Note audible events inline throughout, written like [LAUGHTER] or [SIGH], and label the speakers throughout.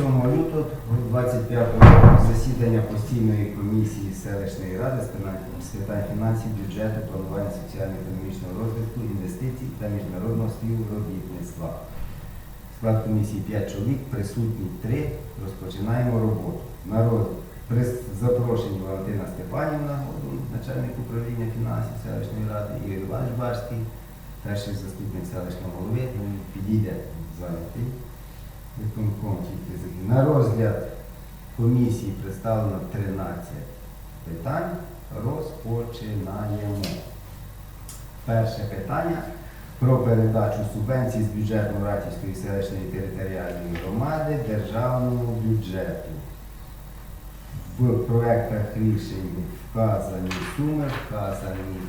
Speaker 1: 7 лютого 25 року засідання постійної комісії селищної ради з питань- фінансів, бюджету, планування соціально-економічного розвитку, інвестицій та міжнародного співробітництва. Склад комісії 5 чоловік, присутні 3. Розпочинаємо роботу. Народ при запрошенні Валентина Степанівна, начальник управління фінансів селищної ради, Ігор Іванович Барський, перший заступник селищного голови, підійде зайти. Виконком тільки На розгляд комісії представлено 13 питань. Розпочинаємо. Перше питання про передачу субвенцій з бюджету Ратівської селищної територіальної громади державному бюджету. В проектах рішень вказані суми, вказані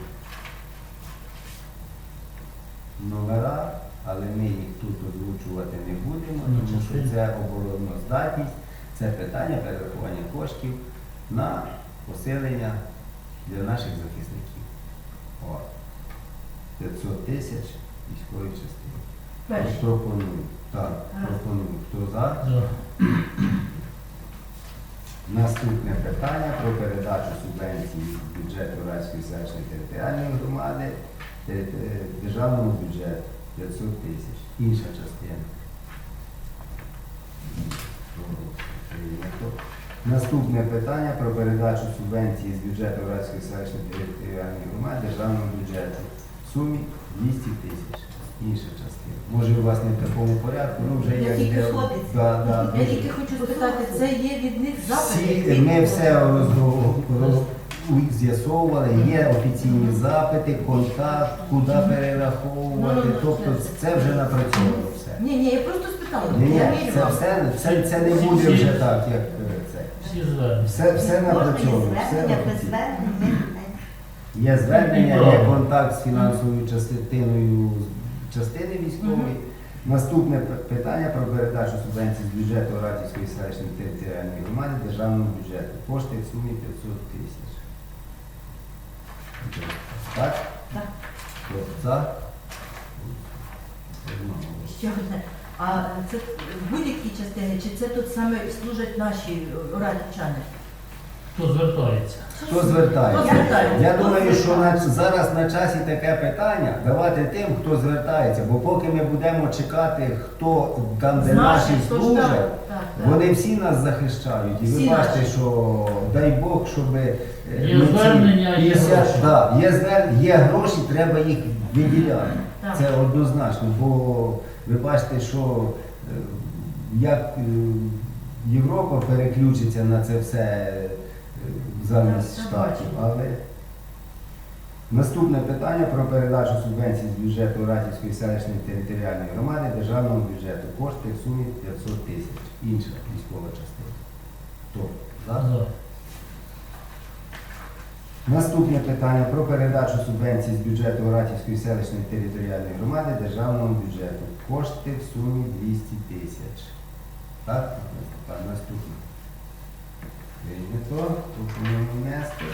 Speaker 1: номера, але ми їх тут озвучувати не будемо, тому що це обороноздатність, це питання перерахування коштів на посилення для наших захисників. О, 500 тисяч військової частини.
Speaker 2: Перший.
Speaker 1: Пропоную. Так, пропоную. Хто за?
Speaker 3: За. [CLEARS THROAT]
Speaker 1: Наступне питання про передачу субвенції з бюджету Райської селищної територіальної громади державному бюджету 500 тисяч. Інша частина. Наступне питання про передачу субвенції з бюджету Райської селищної територіальної громади державному бюджету в сумі 200 тисяч. Інша частина. Може, у вас не в такому порядку, ну вже
Speaker 2: Я
Speaker 1: як
Speaker 2: тільки
Speaker 1: де- Да, да,
Speaker 2: Я тільки хочу спитати, це є від них запити?
Speaker 1: Всі, ми все роз- з'ясовували, є офіційні запити, контакт, куди перераховувати,
Speaker 2: Ну, ну,
Speaker 1: тобто
Speaker 2: це-
Speaker 1: вже напрацьовано все.
Speaker 2: Ні, ні, я просто спитала.
Speaker 1: Ні, ні,
Speaker 2: Я
Speaker 1: це все, це, це не буде вже так, як е, це.
Speaker 3: Всі звернення.
Speaker 1: Все, все напрацьовано, все
Speaker 4: звернення, без
Speaker 1: офіційно.
Speaker 4: звернення.
Speaker 1: Є звернення,
Speaker 3: Ну,
Speaker 1: є контакт з фінансовою частиною частини військової. Наступне питання про передачу субвенцій з бюджету Ратівської селищної територіальної громади державному бюджету. Кошти в сумі 500 тисяч. Так?
Speaker 2: Так.
Speaker 1: Хто за?
Speaker 2: Ще одне. А це в будь-якій частині, чи це тут саме служать наші радівчани?
Speaker 3: Хто звертається?
Speaker 1: Хто звертається? Я думаю, що на, зараз на часі таке питання давати тим, хто звертається, бо поки ми будемо чекати, хто там, де наші
Speaker 2: хто ж
Speaker 1: служать. Вони всі нас захищають. І ви
Speaker 2: Всі
Speaker 1: бачите,
Speaker 2: наші.
Speaker 1: що дай Бог, щоб е,
Speaker 3: Є
Speaker 1: ми ці
Speaker 3: звернення, є
Speaker 1: 50
Speaker 3: гроші.
Speaker 1: да, є, звер... є гроші, треба їх виділяти.
Speaker 2: Так.
Speaker 1: Це однозначно, бо ви бачите, що е, як е, Європа переключиться на це все е, замість
Speaker 2: Так,
Speaker 1: штатів. Але наступне питання про передачу субвенцій з бюджету Ратівської селищної територіальної громади державному бюджету. Кошти в сумі 500 тисяч. Інша військова частина. За. Наступне питання про передачу субвенцій з бюджету Ратівської селищної територіальної громади державному бюджету. Кошти в сумі 200 тисяч. Так, Наступне. Прийнято. Пропонуємо внести.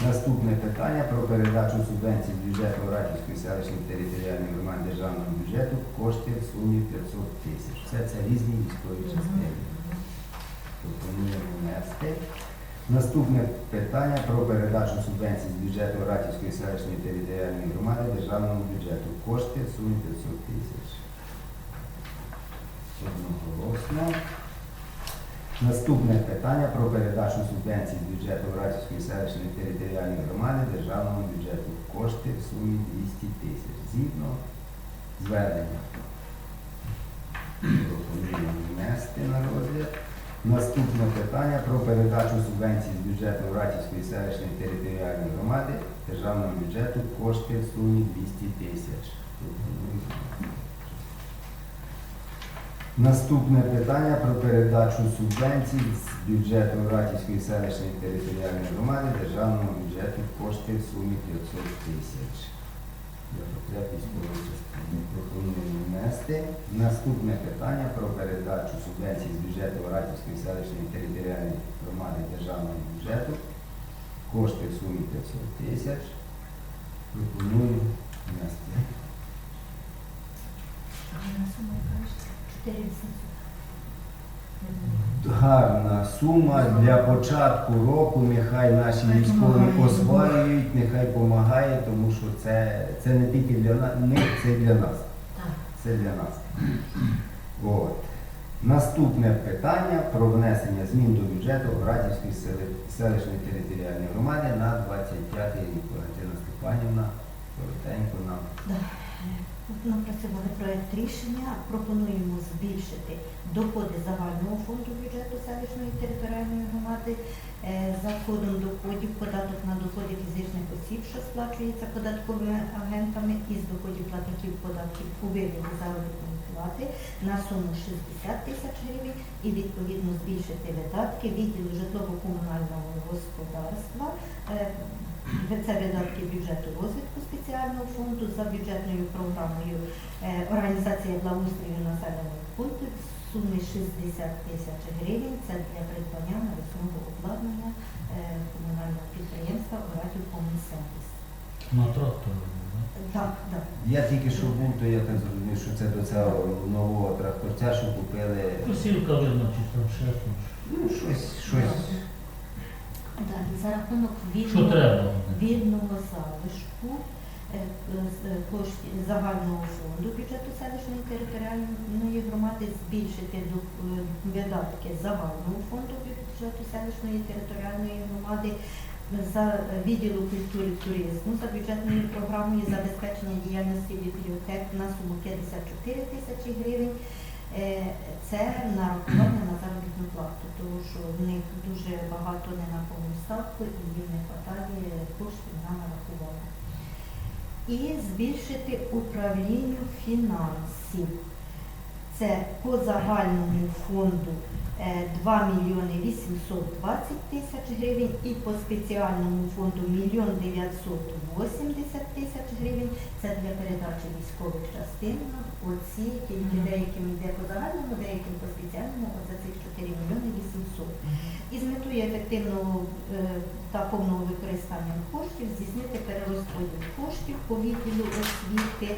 Speaker 1: Наступне питання про передачу субвенцій бюджету Ратівської селищної територіальної громади державному бюджету. Кошти в сумі 500 тисяч. Все це різні військові частини. Пропонуємо внести. Наступне питання про передачу субвенцій з бюджету Ратівської селищної територіальної громади державному бюджету. Кошти в сумі 500 тисяч. Одноголосно. Наступне питання про передачу субвенцій з бюджету Ратівської селищної територіальної громади державному бюджету. Кошти в сумі 200 тисяч. Згідно звернення. Пропонуємо внести на розгляд. Наступне питання про передачу субвенцій з бюджету Ратівської селищної територіальної громади державному бюджету кошти в сумі 200 тисяч. Наступне питання про передачу субвенцій з бюджету Ратівської селищної територіальної громади державному бюджету кошти в сумі 500 тисяч. Для потреб військової частини. Пропоную внести. Наступне питання про передачу субвенцій з бюджету Ратівської селищної територіальної громади державного бюджету. Кошти в сумі 500 тисяч. Пропоную внести.
Speaker 2: А на суму кажеш? 4800.
Speaker 1: Гарна сума для початку року. Нехай наші військові освоюють, нехай допомагає, тому що це, це не тільки для нас, них, це для нас. Це для нас. От. Наступне питання про внесення змін до бюджету Градівської селищної територіальної громади на 25 рік. Валентина Степанівна, коротенько нам.
Speaker 4: Напрацювали проект рішення. Пропонуємо збільшити доходи загального фонду бюджету селищної територіальної громади е, за кодом доходів, податок на доходи фізичних осіб, що сплачується податковими агентами із доходів платників податків у вигляді заробітної плати на суму 60 тисяч гривень і відповідно збільшити видатки відділу житлово-комунального господарства. Це видатки бюджету розвитку спеціального фонду за бюджетною програмою е, організація благоустрою населених пунктів в сумі 60 тисяч гривень. Це для придбання навісного обладнання е, комунального підприємства Оратів Комунсервіс.
Speaker 3: На трактор.
Speaker 4: Так, так.
Speaker 1: Я тільки що був, то я так зрозумів, що це до цього нового тракторця, що купили.
Speaker 3: Посілка видно, чи там ще
Speaker 4: за рахунок
Speaker 3: Що
Speaker 4: вільного,
Speaker 3: треба?
Speaker 4: вільного залишку е, з коштів загального фонду бюджету селищної територіальної громади збільшити до- е, видатки загального фонду бюджету селищної територіальної громади за відділу культури туризму за бюджетною програмою забезпечення діяльності бібліотек на суму 54 тисячі гривень. Е, Це нарахування на заробітну плату, тому що в них дуже багато не на повну ставку і їм не вистачає коштів на нарахування. І збільшити управлінню фінансів. Це по загальному фонду 2 мільйони 820 тисяч гривень і по спеціальному фонду 1 мільйон 980 тисяч гривень. Це для передачі військових частин. Оці тільки деяким йде по загальному, деяким по спеціальному, оце цих 4 мільйони 800. І з метою ефективного е, та повного використання коштів здійснити перерозподіл коштів по відділу освіти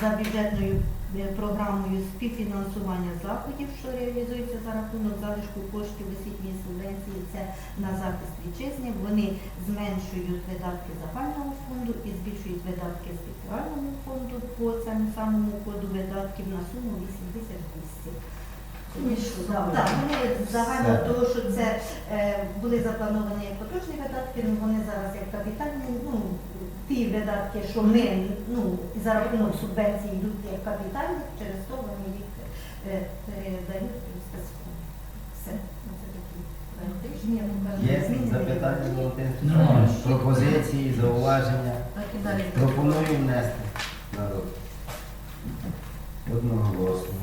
Speaker 4: за бюджетною е, програмою співфінансування заходів, що реалізується за рахунок залишку коштів освітньої субвенції. Це на захист вітчизни. Вони зменшують видатки загального фонду і збільшують видатки спеціальному фонду по цьому самому коду видатків на суму 8200.
Speaker 2: Ну, що,
Speaker 4: Так, вони загально того, що це е, були заплановані як поточні видатки, ну вони зараз як капітальні, ну ті видатки, що ми ну за рахунок субвенцій йдуть як капітальні, через то вони їх е, передають спецфонд. Все, це такі рішення,
Speaker 1: Є запитання до
Speaker 3: Немає.
Speaker 1: Пропозиції, зауваження. Пропоную внести народ. Одноголосно.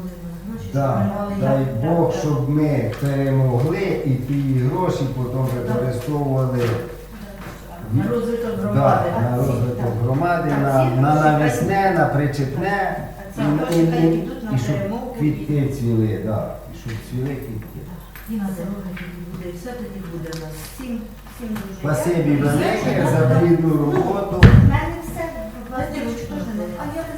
Speaker 2: Були гроші,
Speaker 1: Да, дай Бог, щоб ми перемогли і ті гроші потім використовували
Speaker 2: На розвиток
Speaker 1: да,
Speaker 2: громади.
Speaker 1: на розвиток громади, на, на навесне, на причепне,
Speaker 4: Це
Speaker 1: і,
Speaker 4: гроші
Speaker 1: і,
Speaker 4: хай
Speaker 1: і,
Speaker 4: на
Speaker 1: і щоб
Speaker 4: перемогу.
Speaker 1: квітки цвіли, да, і щоб цвіли квітки.
Speaker 2: І на дороги тоді буде, і все тоді буде в нас.
Speaker 4: Всім, всім дуже
Speaker 1: Спасибі велике за плідну роботу.
Speaker 4: У мене все,
Speaker 2: А я не